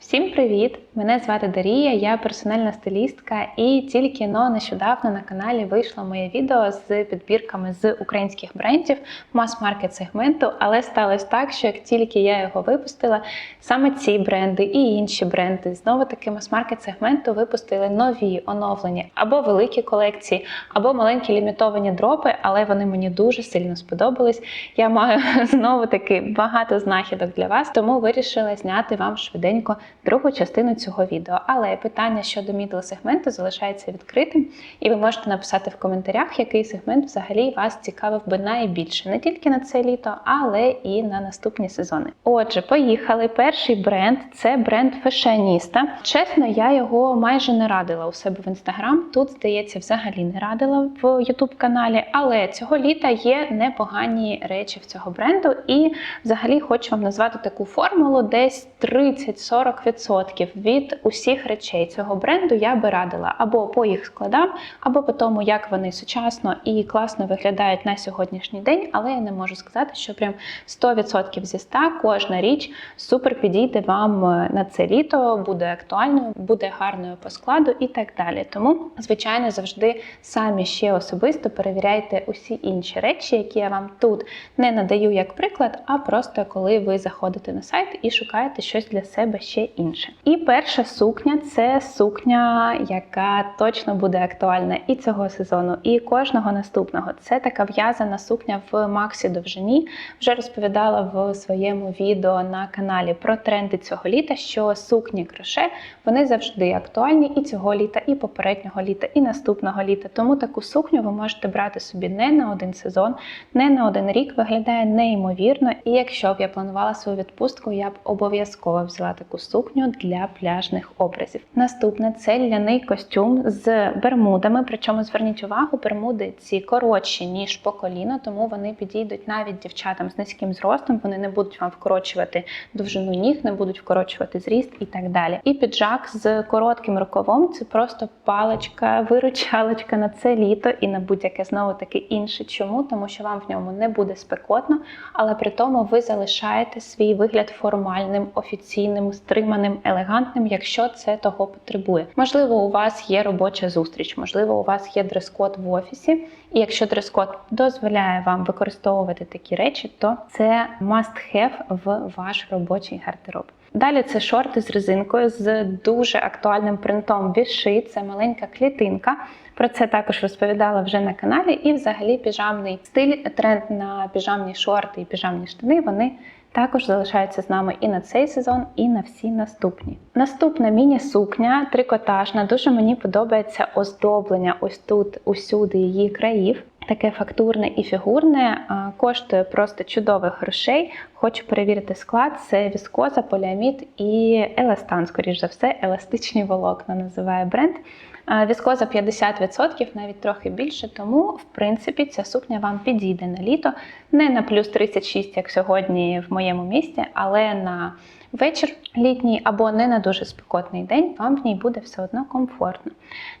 Всім привіт! Мене звати Дарія, я персональна стилістка, і тільки но нещодавно на каналі вийшло моє відео з підбірками з українських брендів мас-маркет сегменту. Але сталося так, що як тільки я його випустила, саме ці бренди і інші бренди знову таки мас-маркет сегменту випустили нові оновлені або великі колекції, або маленькі лімітовані дропи, але вони мені дуже сильно сподобались. Я маю знову таки багато знахідок для вас, тому вирішила зняти вам швиденько другу частину цього відео. Але питання щодо мідл сегменту залишається відкритим, і ви можете написати в коментарях, який сегмент взагалі вас цікавив би найбільше не тільки на це літо, але і на наступні сезони. Отже, поїхали. Перший бренд це бренд Фешеніста. Чесно, я його майже не радила у себе в інстаграм. Тут, здається, взагалі не радила в Ютуб каналі, але цього літа є непогані речі в цього бренду, і взагалі хочу вам назвати таку формулу: десь 30-40% від усіх речей цього бренду я би радила або по їх складам, або по тому, як вони сучасно і класно виглядають на сьогоднішній день. Але я не можу сказати, що прям 100% зі 100 кожна річ супер підійде вам на це літо, буде актуальною, буде гарною по складу і так далі. Тому, звичайно, завжди самі ще особисто перевіряйте усі інші речі, які я вам тут не надаю як приклад, а просто коли ви заходите на сайт і шукаєте щось для себе ще інше. І перша сукня це сукня, яка точно буде актуальна і цього сезону, і кожного наступного. Це така в'язана сукня в Максі довжині. Вже розповідала в своєму відео на каналі про тренди цього літа, що сукні кроше вони завжди актуальні і цього літа, і попереднього літа, і наступного літа. Тому таку сукню ви можете брати собі не на один сезон, не на один рік. Виглядає неймовірно. І якщо б я планувала свою відпустку, я б обов'язково взяла таку сукню для пляжних образів. Наступне це ляний костюм з бермудами. Причому зверніть увагу, бермуди ці коротші ніж по коліно, тому вони підійдуть навіть дівчатам з низьким зростом. Вони не будуть вам вкорочувати довжину ніг, не будуть вкорочувати зріст і так далі. І піджак з коротким рукавом це просто паличка, виручалочка на це літо і на будь-яке знову таки інше. Чому? Тому що вам в ньому не буде спекотно, але при тому ви залишаєте свій вигляд формальним, офіційним, стриманим, елегантним, якщо це того потребує. Можливо, у вас є робоча зустріч, можливо, у вас є дрес-код в офісі. І якщо дрес-код дозволяє вам використовувати такі речі, то це must-have в ваш робочий гардероб. Далі це шорти з резинкою з дуже актуальним принтом віши. Це маленька клітинка. Про це також розповідала вже на каналі. І взагалі піжамний стиль, тренд на піжамні шорти і піжамні штани. Вони також залишаються з нами і на цей сезон, і на всі наступні. Наступна міні-сукня трикотажна. Дуже мені подобається оздоблення ось тут, усюди її країв. Таке фактурне і фігурне коштує просто чудових грошей. Хочу перевірити склад: це віскоза, поліамід і еластан, скоріш за все, еластичні волокна називає бренд. Віскоза 50%, навіть трохи більше, тому, в принципі, ця сукня вам підійде на літо. Не на плюс 36, як сьогодні в моєму місті, але на вечір літній або не на дуже спекотний день, вам в ній буде все одно комфортно.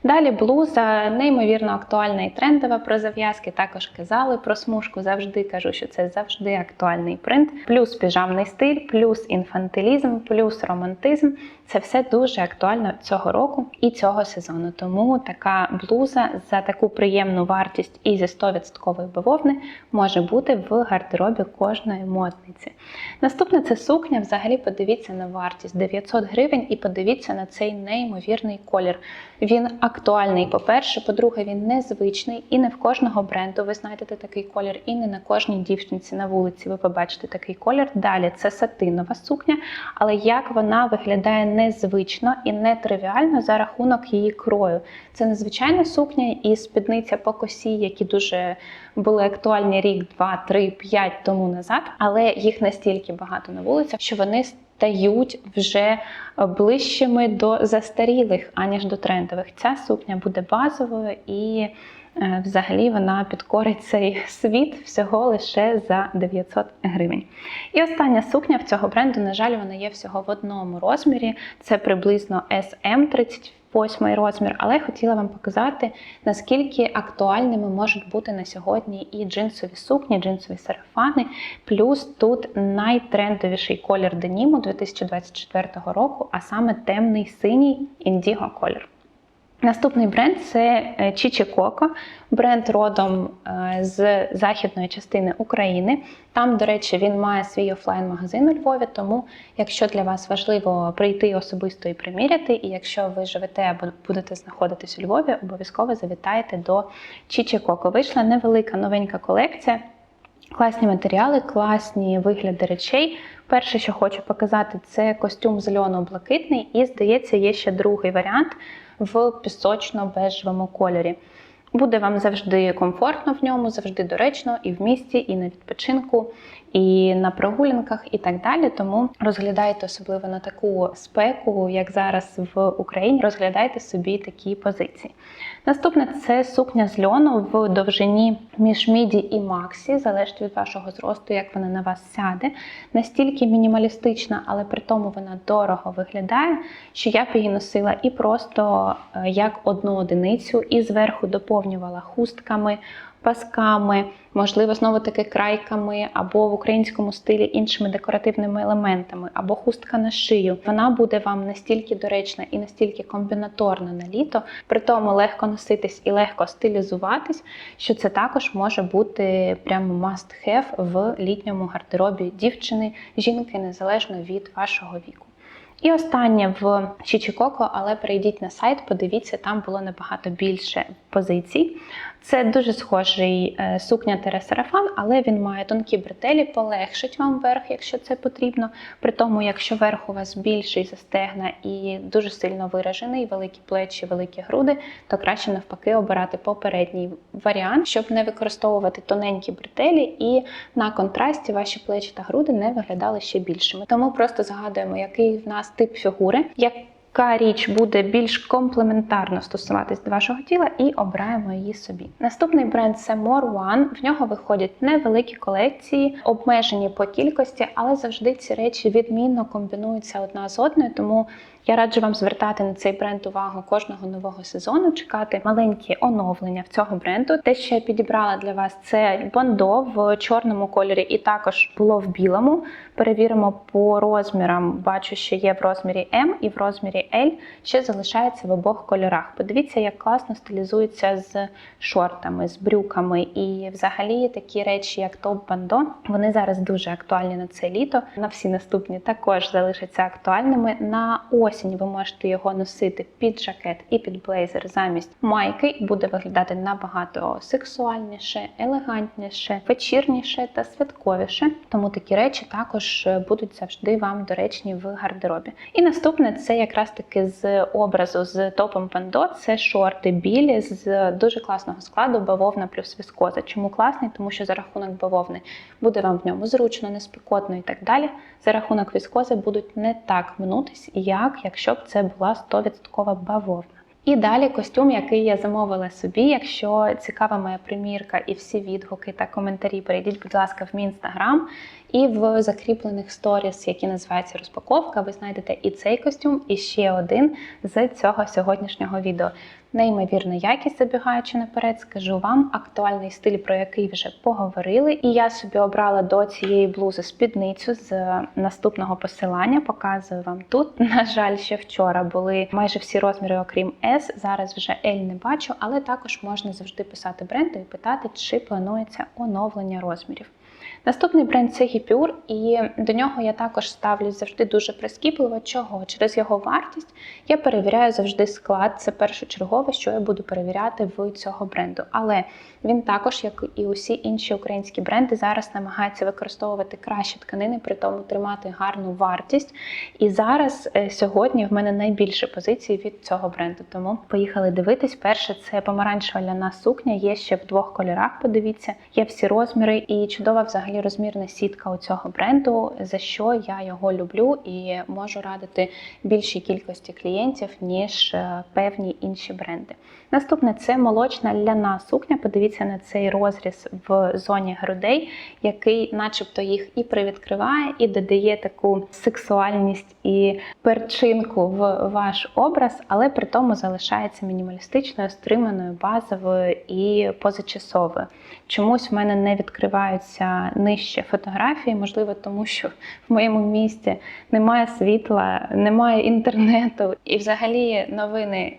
Далі блуза, неймовірно актуальна і трендова про зав'язки. Також казали про смужку. Завжди кажу, що це завжди актуальний принт, плюс піжамний стиль, плюс інфантилізм, плюс романтизм. Це все дуже актуально цього року і цього сезону. Тому така блуза за таку приємну вартість і зі 100% бавовни може бути в гардеробі кожної модниці. Наступне це сукня. Взагалі подивіться на вартість 900 гривень і подивіться на цей неймовірний колір. Він актуальний, по-перше, по-друге, він незвичний і не в кожного бренду ви знайдете такий колір, і не на кожній дівчинці на вулиці ви побачите такий колір. Далі це сатинова сукня, але як вона виглядає незвично і нетривіально за рахунок її крою. Це незвичайна сукня і спідниця по косі, які дуже були актуальні рік, два, три, п'ять тому назад, але їх настільки багато на вулицях, що вони стають вже ближчими до застарілих, аніж до трендових. Ця сукня буде базовою і взагалі вона підкорить цей світ всього лише за 900 гривень. І остання сукня в цього бренду, на жаль, вона є всього в одному розмірі. Це приблизно SM 38 38 розмір, але хотіла вам показати, наскільки актуальними можуть бути на сьогодні і джинсові сукні, джинсові сарафани. Плюс тут найтрендовіший колір деніму 2024 року, а саме темний синій індіго колір. Наступний бренд це е, Чічі Коко, бренд родом е, з західної частини України. Там, до речі, він має свій офлайн-магазин у Львові. Тому, якщо для вас важливо прийти особисто і приміряти, і якщо ви живете або будете знаходитись у Львові, обов'язково завітайте до Чічі Коко. Вийшла невелика новенька колекція. Класні матеріали, класні вигляди речей. Перше, що хочу показати, це костюм зелено-блакитний, і, здається, є ще другий варіант в пісочно-бежевому кольорі. Буде вам завжди комфортно в ньому, завжди доречно і в місті, і на відпочинку, і на прогулянках, і так далі. Тому розглядайте особливо на таку спеку, як зараз в Україні. Розглядайте собі такі позиції. Наступне це сукня з льону в довжині між міді і максі, залежить від вашого зросту, як вона на вас сяде. Настільки мінімалістична, але при тому вона дорого виглядає, що я б її носила і просто е, як одну одиницю, і зверху доповнювала хустками, пасками, можливо, знову таки крайками, або в українському стилі іншими декоративними елементами, або хустка на шию. Вона буде вам настільки доречна і настільки комбінаторна на літо, при тому легко носитись і легко стилізуватись, що це також може бути прямо must have в літньому гардеробі дівчини, жінки, незалежно від вашого віку. І останнє в Чічікоко, але перейдіть на сайт, подивіться, там було набагато більше позицій. Це дуже схожий е, сукня сарафан, але він має тонкі бретелі, полегшить вам верх, якщо це потрібно. При тому, якщо верх у вас більший за стегна і дуже сильно виражений, великі плечі, великі груди, то краще навпаки обирати попередній варіант, щоб не використовувати тоненькі бретелі і на контрасті ваші плечі та груди не виглядали ще більшими. Тому просто згадуємо, який в нас тип фігури. як яка річ буде більш комплементарно стосуватись до вашого тіла, і обираємо її собі. Наступний бренд це More One. В нього виходять невеликі колекції, обмежені по кількості, але завжди ці речі відмінно комбінуються одна з одною. Тому я раджу вам звертати на цей бренд увагу кожного нового сезону, чекати маленькі оновлення в цього бренду. Те, що я підібрала для вас, це бондо в чорному кольорі, і також було в білому. Перевіримо по розмірам. Бачу, що є в розмірі М і в розмірі L, ще залишається в обох кольорах. Подивіться, як класно стилізується з шортами, з брюками. І взагалі такі речі, як топ-бандо, вони зараз дуже актуальні на це літо. На всі наступні також залишаться актуальними. На осінь ви можете його носити під жакет і під блейзер замість майки. Буде виглядати набагато сексуальніше, елегантніше, вечірніше та святковіше. Тому такі речі також будуть завжди вам доречні в гардеробі. І наступне це якраз таки з образу з топом Пандо. Це шорти білі з дуже класного складу бавовна плюс віскоза. Чому класний? Тому що за рахунок бавовни буде вам в ньому зручно, неспекотно і так далі. За рахунок віскози будуть не так минутись, як якщо б це була 100% бавовна. І далі костюм, який я замовила собі. Якщо цікава моя примірка і всі відгуки та коментарі, перейдіть, будь ласка, в мій інстаграм. І в закріплених сторіс, які називаються розпаковка, ви знайдете і цей костюм, і ще один з цього сьогоднішнього відео. Неймовірна якість, забігаючи наперед, скажу вам актуальний стиль, про який вже поговорили. І я собі обрала до цієї блузи спідницю з наступного посилання. Показую вам тут. На жаль, ще вчора були майже всі розміри, окрім S. Зараз вже L не бачу, але також можна завжди писати бренду і питати, чи планується оновлення розмірів. Наступний бренд це Гіпюр, і до нього я також ставлюсь завжди дуже прискіпливо. Чого? Через його вартість я перевіряю завжди склад. Це першочергове, що я буду перевіряти в цього бренду. Але він також, як і усі інші українські бренди, зараз намагається використовувати кращі тканини, при тому тримати гарну вартість. І зараз е, сьогодні в мене найбільше позицій від цього бренду. Тому поїхали дивитись. Перше це помаранчева ляна сукня. Є ще в двох кольорах. Подивіться, є всі розміри і чудова взагалі розмірна сітка у цього бренду, за що я його люблю і можу радити більшій кількості клієнтів, ніж е, певні інші бренди. Наступне це молочна ляна сукня. Подивіться на цей розріз в зоні грудей, який, начебто, їх і привідкриває, і додає таку сексуальність і перчинку в ваш образ, але при тому залишається мінімалістичною, стриманою, базовою і позачасовою. Чомусь в мене не відкриваються нижче фотографії, можливо, тому що в моєму місті немає світла, немає інтернету, і взагалі новини.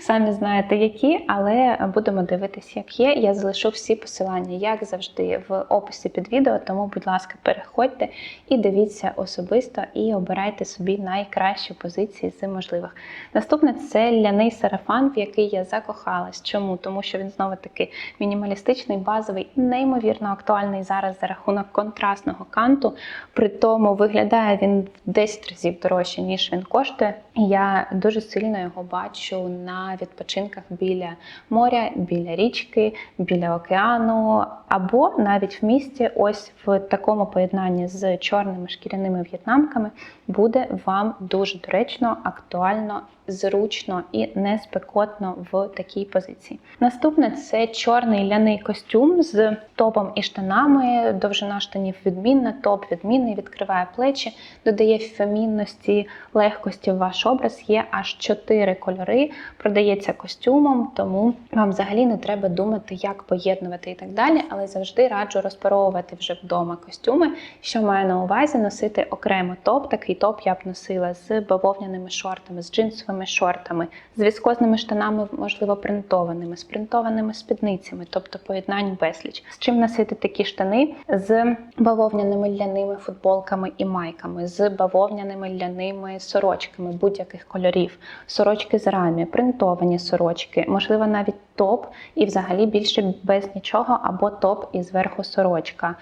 Самі знаєте, які, але будемо дивитися, як є. Я залишу всі посилання, як завжди, в описі під відео. Тому, будь ласка, переходьте і дивіться особисто і обирайте собі найкращі позиції з можливих. Наступне це ляний сарафан, в який я закохалась. Чому? Тому що він знову таки мінімалістичний, базовий, неймовірно актуальний зараз за рахунок контрастного канту. При тому виглядає він в 10 разів дорожче, ніж він коштує. Я дуже сильно його бачу на відпочинках біля моря, біля річки, біля океану, або навіть в місті, ось в такому поєднанні з чорними шкіряними в'єтнамками буде вам дуже доречно, актуально, зручно і не спекотно в такій позиції. Наступне це чорний ляний костюм з топом і штанами. Довжина штанів відмінна, топ відмінний, відкриває плечі, додає фемінності, легкості в ваш образ. Є аж чотири кольори, продається костюмом, тому вам взагалі не треба думати, як поєднувати і так далі. Але завжди раджу розпаровувати вже вдома костюми, що маю на увазі носити окремо топ. Такий топ я б носила з бавовняними шортами, з джинсовими шортами, з віскозними штанами, можливо, принтованими, з принтованими спідницями, тобто поєднань безліч. З чим носити такі штани? З бавовняними ляними футболками і майками, з бавовняними ляними сорочками будь-яких кольорів, сорочки з рамі, принтовані сорочки, можливо, навіть топ, і взагалі більше без нічого, або топ і зверху сорочка.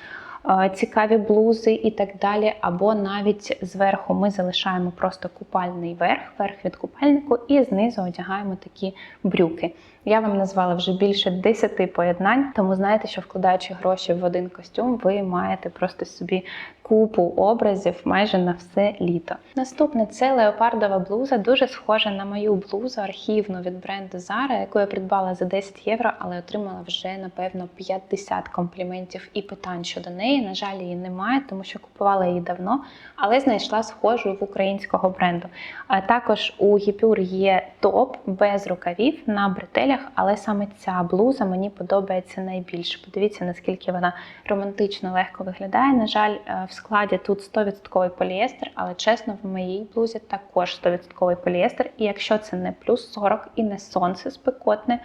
Цікаві блузи і так далі, або навіть зверху ми залишаємо просто купальний верх, верх від купальнику, і знизу одягаємо такі брюки. Я вам назвала вже більше 10 поєднань, тому знаєте, що вкладаючи гроші в один костюм, ви маєте просто собі купу образів майже на все літо. Наступне це леопардова блуза, дуже схожа на мою блузу архівну від бренду Zara, яку я придбала за 10 євро, але отримала вже напевно 50 компліментів і питань щодо неї. На жаль, її немає, тому що купувала її давно, але знайшла схожу в українського бренду. А також у Гіпюр є топ без рукавів на бретелях, але саме ця блуза мені подобається найбільше. Подивіться, наскільки вона романтично легко виглядає. На жаль, е, в складі тут 100% поліестер, але чесно, в моїй блузі також 100% поліестер. І якщо це не плюс 40 і не сонце спекотне,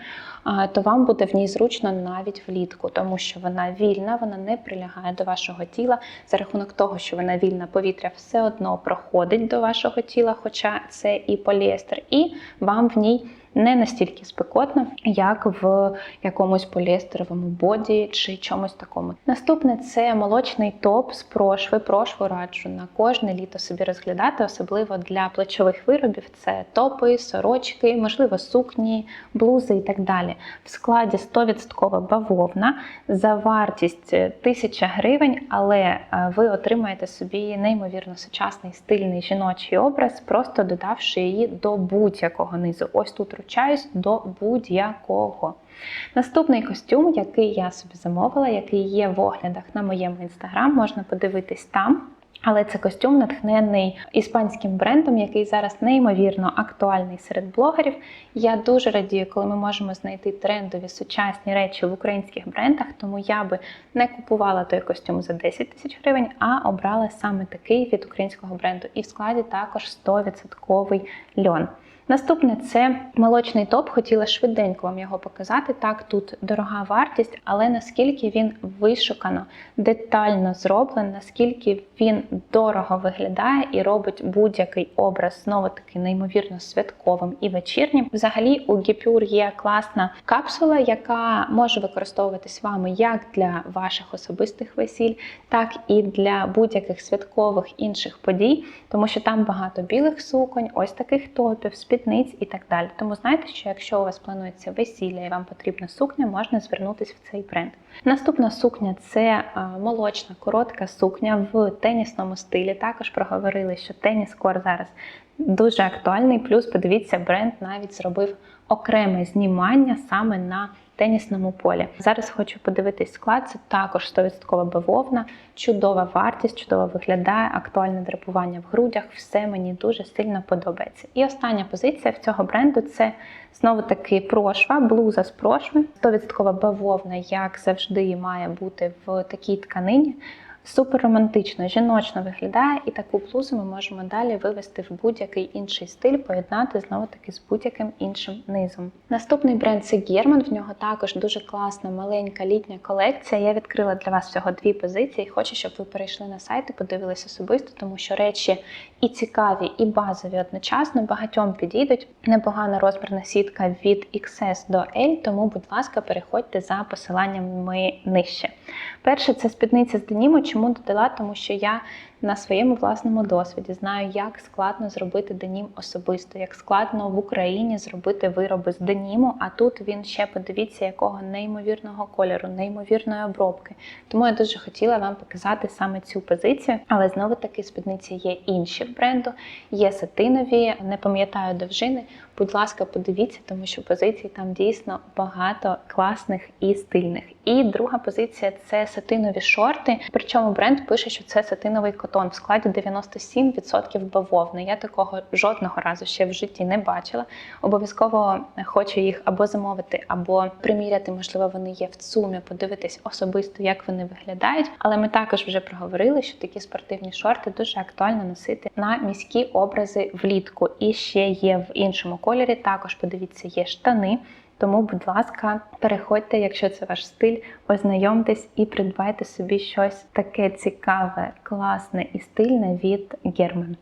то вам буде в ній зручно навіть влітку, тому що вона вільна, вона не прилягає до вашого тіла. За рахунок того, що вона вільна, повітря все одно проходить до вашого тіла, хоча це і поліестер, і вам в ній не настільки спекотно, як в якомусь поліестеровому боді чи чомусь такому. Наступне це молочний топ з прошви. Прошву раджу на кожне літо собі розглядати, особливо для плечових виробів. Це топи, сорочки, можливо, сукні, блузи і так далі. В складі 100% бавовна за вартість 1000 гривень, але е, ви отримаєте собі неймовірно сучасний стильний жіночий образ, просто додавши її до будь-якого низу. Ось тут ручаюсь до будь-якого. Наступний костюм, який я собі замовила, який є в оглядах на моєму інстаграм, можна подивитись там. Але це костюм натхнений іспанським брендом, який зараз неймовірно актуальний серед блогерів. Я дуже радію, коли ми можемо знайти трендові сучасні речі в українських брендах. Тому я би не купувала той костюм за 10 тисяч гривень, а обрала саме такий від українського бренду. І в складі також 100% льон. Наступне це молочний топ. Хотіла швиденько вам його показати. Так, тут дорога вартість, але наскільки він вишукано, детально зроблений, наскільки він дорого виглядає і робить будь-який образ знову таки неймовірно святковим і вечірнім. Взагалі, у Гіпюр є класна капсула, яка може використовуватись вами як для ваших особистих весіль, так і для будь-яких святкових інших подій, тому що там багато білих суконь, ось таких топів, спідниць і так далі. Тому знайте, що якщо у вас планується весілля і вам потрібна сукня, можна звернутися в цей бренд. Наступна сукня це е, молочна коротка сукня в тенісному стилі. Також проговорили, що теніс кор зараз дуже актуальний. Плюс, подивіться, бренд навіть зробив окреме знімання саме на тенісному полі. Зараз хочу подивитись склад. Це також 100% бавовна, чудова вартість, чудово виглядає, актуальне драпування в грудях. Все мені дуже сильно подобається. І остання позиція в цього бренду це знову таки прошва, блуза з прошви. 100% бавовна, як завжди, має бути в такій тканині. Супер романтично, жіночно виглядає, і таку блузу ми можемо далі вивести в будь-який інший стиль, поєднати знову таки з будь-яким іншим низом. Наступний бренд це Герман. В нього також дуже класна маленька літня колекція. Я відкрила для вас всього дві позиції. Хочу, щоб ви перейшли на сайт і подивилися особисто, тому що речі і цікаві, і базові одночасно багатьом підійдуть. Непогана розмірна сітка від XS до L, тому, будь ласка, переходьте за посиланнями нижче. Перше це спідниця з деніму. Чому додала? Тому що я на своєму власному досвіді знаю, як складно зробити денім особисто, як складно в Україні зробити вироби з деніму. А тут він ще подивіться, якого неймовірного кольору, неймовірної обробки. Тому я дуже хотіла вам показати саме цю позицію. Але знову таки спідниці є інші бренду, є сатинові, не пам'ятаю довжини. Будь ласка, подивіться, тому що позицій там дійсно багато класних і стильних. І друга позиція це сатинові шорти. Причому бренд пише, що це сатиновий котон в складі 97% бавовни. Я такого жодного разу ще в житті не бачила. Обов'язково хочу їх або замовити, або приміряти. Можливо, вони є в ЦУМі, подивитись особисто, як вони виглядають. Але ми також вже проговорили, що такі спортивні шорти дуже актуально носити на міські образи влітку. І ще є в іншому кольорі. Також подивіться, є штани. Тому, будь ласка, переходьте, якщо це ваш стиль, ознайомтесь і придбайте собі щось таке цікаве, класне і стильне від Герман.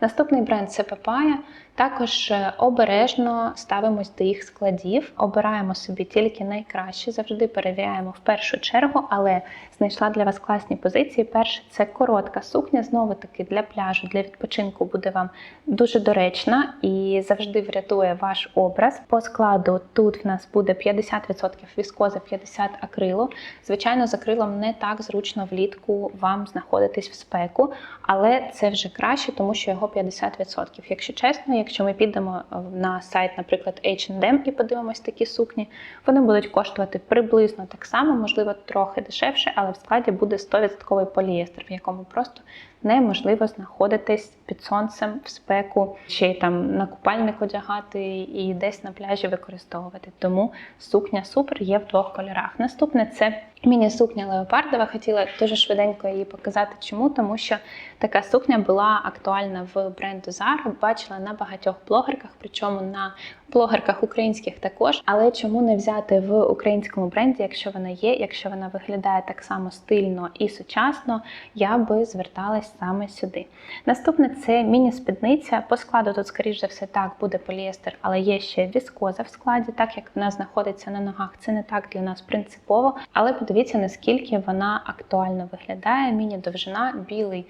Наступний бренд це Papaya. Також е, обережно ставимось до їх складів, обираємо собі тільки найкраще, завжди перевіряємо в першу чергу, але знайшла для вас класні позиції. Перше це коротка сукня, знову таки для пляжу, для відпочинку буде вам дуже доречна і завжди врятує ваш образ. По складу тут в нас буде 50% віскози, 50% акрилу. Звичайно, з акрилом не так зручно влітку вам знаходитись в спеку, але це вже краще, тому що його 50%. Якщо чесно, якщо ми підемо на сайт, наприклад, H&M і подивимось такі сукні, вони будуть коштувати приблизно так само, можливо, трохи дешевше, але в складі буде 100% поліестер, в якому просто неможливо знаходитись під сонцем в спеку, й там на купальник одягати і десь на пляжі використовувати. Тому сукня супер є в двох кольорах. Наступне це міні-сукня леопардова. Хотіла дуже швиденько її показати. Чому? Тому що така сукня була актуальна в бренду Zara, Бачила на багатьох блогерках, причому на блогерках українських також. Але чому не взяти в українському бренді, якщо вона є, якщо вона виглядає так само стильно і сучасно, я би зверталась саме сюди. Наступне це міні-спідниця. По складу тут, скоріш за все, так буде поліестер, але є ще віскоза в складі, так як вона знаходиться на ногах. Це не так для нас принципово. Але подивіться, наскільки вона актуально виглядає. Міні-довжина, білий.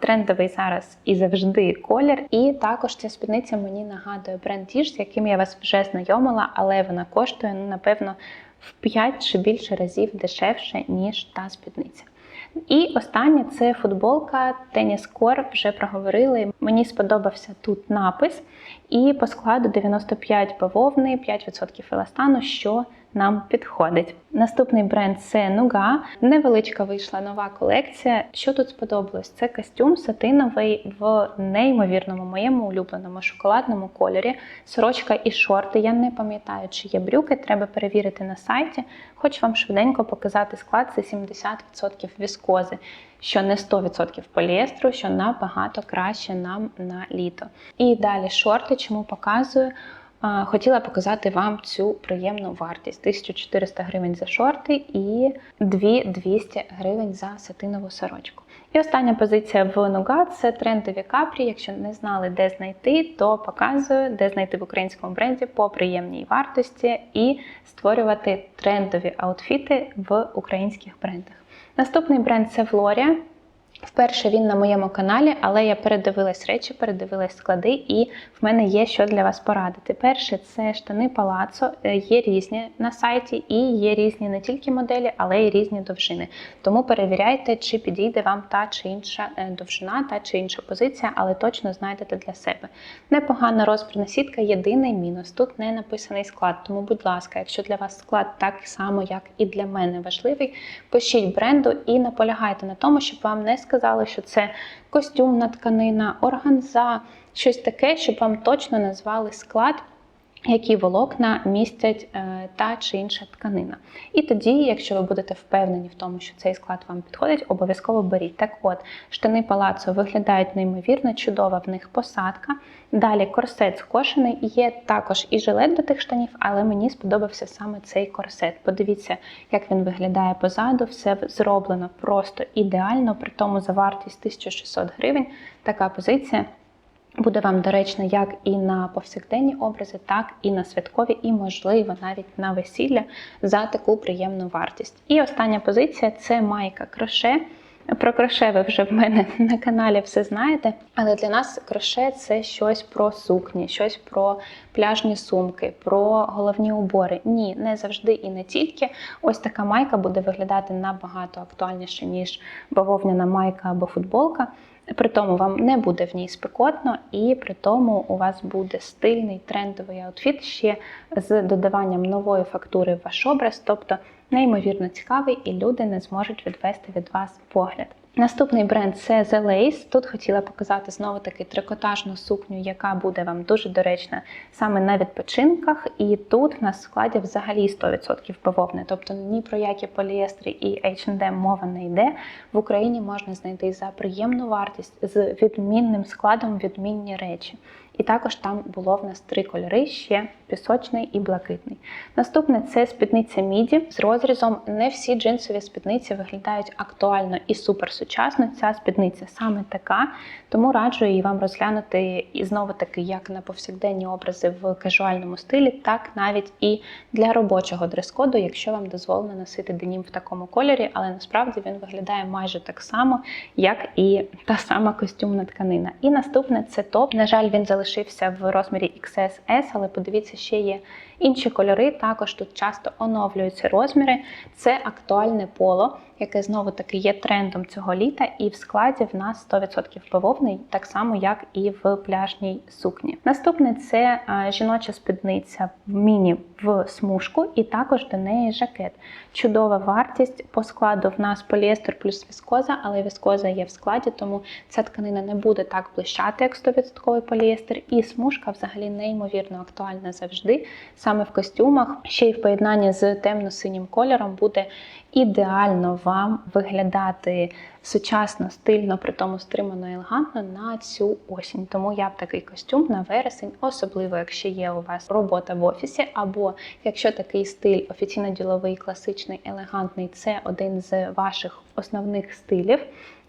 Трендовий зараз і завжди колір. І також ця спідниця мені нагадує бренд Діж, з яким я вас вже знайомила, але вона коштує, ну, напевно, в 5 чи більше разів дешевше, ніж та спідниця. І останнє це футболка Теніс Кор, вже проговорили. Мені сподобався тут напис, і по складу 95 бавовни, 5% еластану, що нам підходить. Наступний бренд це Нуга. Невеличка вийшла нова колекція. Що тут сподобалось? Це костюм сатиновий в неймовірному моєму улюбленому шоколадному кольорі. Сорочка і шорти. Я не пам'ятаю, чи є брюки, треба перевірити на сайті. Хочу вам швиденько показати склад. Це 70% віскози. Що не 100% поліестру, що набагато краще нам на літо. І далі шорти, чому показую. Хотіла показати вам цю приємну вартість: 1400 гривень за шорти і 2200 гривень за сатинову сорочку. І остання позиція в Нуга це трендові капрі. Якщо не знали, де знайти, то показую, де знайти в українському бренді по приємній вартості і створювати трендові аутфіти в українських брендах. Наступний бренд це Флорія. Вперше він на моєму каналі, але я передивилась речі, передивилась склади, і в мене є що для вас порадити. Перше це штани Палацо. Е, Є різні на сайті, і є різні не тільки моделі, але й різні довжини. Тому перевіряйте, чи підійде вам та чи інша е, довжина, та чи інша позиція, але точно знайдете для себе. Непогана розпірна сітка, єдиний мінус. Тут не написаний склад. Тому, будь ласка, якщо для вас склад так само, як і для мене важливий, пишіть бренду і наполягайте на тому, щоб вам не сказали, що це костюмна тканина, органза, щось таке, щоб вам точно назвали склад. Які волокна містять е, та чи інша тканина. І тоді, якщо ви будете впевнені в тому, що цей склад вам підходить, обов'язково беріть. Так от, штани палацу виглядають неймовірно, чудова в них посадка. Далі корсет скошений, є також і жилет до тих штанів, але мені сподобався саме цей корсет. Подивіться, як він виглядає позаду, все зроблено просто ідеально, при тому за вартість 1600 гривень. Така позиція. Буде вам доречна як і на повсякденні образи, так і на святкові, і, можливо, навіть на весілля за таку приємну вартість. І остання позиція це майка кроше. Про кроше ви вже в мене на каналі все знаєте. Але для нас кроше це щось про сукні, щось про пляжні сумки, про головні убори. Ні, не завжди і не тільки. Ось така майка буде виглядати набагато актуальніше, ніж бавовняна майка або футболка. При тому вам не буде в ній спекотно, і при тому у вас буде стильний трендовий аутфіт ще з додаванням нової фактури в ваш образ, тобто неймовірно цікавий, і люди не зможуть відвести від вас погляд. Наступний бренд це The Lace. Тут хотіла показати знову таки трикотажну сукню, яка буде вам дуже доречна саме на відпочинках. І тут в нас в складі взагалі 100% бавовни, тобто ні про які поліестри і H&M мова не йде. В Україні можна знайти за приємну вартість з відмінним складом відмінні речі. І також там було в нас три кольори: ще пісочний і блакитний. Наступне це спідниця міді з розрізом. Не всі джинсові спідниці виглядають актуально і суперсучасно. Ця спідниця саме така, тому раджу її вам розглянути і знову таки як на повсякденні образи в кажуальному стилі, так навіть і для робочого дрес-коду, якщо вам дозволено носити денім в такому кольорі, але насправді він виглядає майже так само, як і та сама костюмна тканина. І наступне це топ. На жаль, він залишився в розмірі XS, але подивіться, ще є інші кольори. Також тут часто оновлюються розміри. Це актуальне поло, яке знову таки є трендом цього літа, і в складі в нас 100% бавовний, так само як і в пляжній сукні. Наступне це жіноча спідниця в міні в смужку, і також до неї жакет. Чудова вартість по складу в нас поліестер плюс віскоза, але віскоза є в складі, тому ця тканина не буде так блищати, як 100% поліестер. І смужка взагалі неймовірно актуальна завжди. Саме в костюмах, ще й в поєднанні з темно-синім кольором буде ідеально вам виглядати сучасно, стильно, при тому стримано і елегантно на цю осінь. Тому я б такий костюм на вересень, особливо якщо є у вас робота в офісі, або якщо такий стиль офіційно-діловий, класичний, елегантний це один з ваших основних стилів.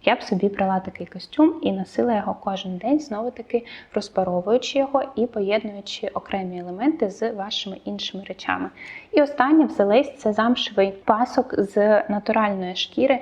Я б собі брала такий костюм і носила його кожен день, знову таки розпаровуючи його і поєднуючи окремі елементи з вашими іншими речами. І останнє взялись це замшевий пасок з натуральної шкіри.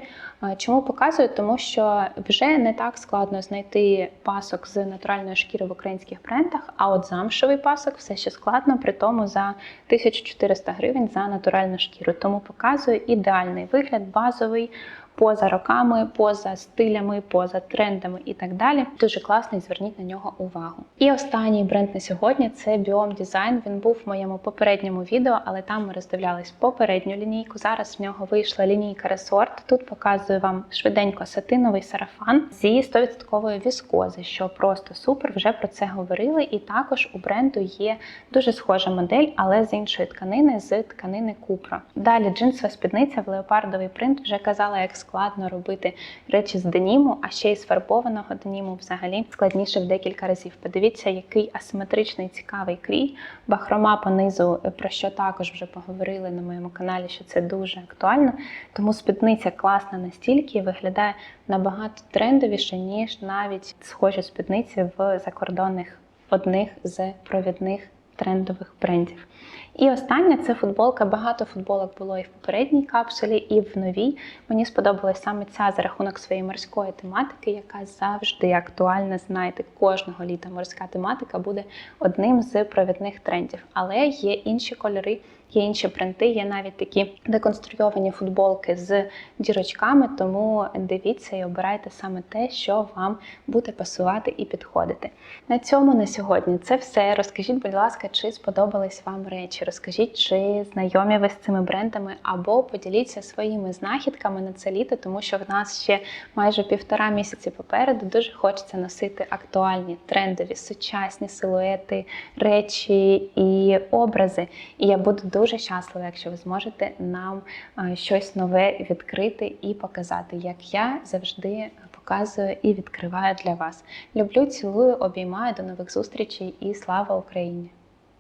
Чому показую? Тому що вже не так складно знайти пасок з натуральної шкіри в українських брендах, а от замшевий пасок все ще складно, при тому за 1400 гривень за натуральну шкіру. Тому показую ідеальний вигляд, базовий поза роками, поза стилями, поза трендами і так далі. Дуже класний, зверніть на нього увагу. І останній бренд на сьогодні це Biome Design. Він був в моєму попередньому відео, але там ми роздивлялись попередню лінійку. Зараз в нього вийшла лінійка Resort. Тут показую вам швиденько сатиновий сарафан зі 100% віскози, що просто супер. Вже про це говорили. І також у бренду є дуже схожа модель, але з іншої тканини, з тканини Купра. Далі джинсова спідниця в леопардовий принт вже казала, як складно робити речі з деніму, а ще й з фарбованого деніму взагалі складніше в декілька разів. Подивіться, який асиметричний цікавий крій, бахрома понизу, про що також вже поговорили на моєму каналі, що це дуже актуально. Тому спідниця класна настільки і виглядає набагато трендовіше, ніж навіть схожі спідниці в закордонних одних з провідних трендових брендів. І остання це футболка. Багато футболок було і в попередній капсулі, і в новій. Мені сподобалась саме ця за рахунок своєї морської тематики, яка завжди актуальна. Знаєте, кожного літа морська тематика буде одним з провідних трендів. Але є інші кольори, є інші принти, є навіть такі деконструйовані футболки з дірочками. Тому дивіться і обирайте саме те, що вам буде пасувати і підходити. На цьому на сьогодні це все. Розкажіть, будь ласка, чи сподобались вам речі? Розкажіть, чи знайомі ви з цими брендами, або поділіться своїми знахідками на це літо, тому що в нас ще майже півтора місяці попереду. Дуже хочеться носити актуальні, трендові, сучасні силуети, речі і образи. І я буду дуже щаслива, якщо ви зможете нам е, щось нове відкрити і показати, як я завжди показую і відкриваю для вас. Люблю, цілую, обіймаю. До нових зустрічей і слава Україні!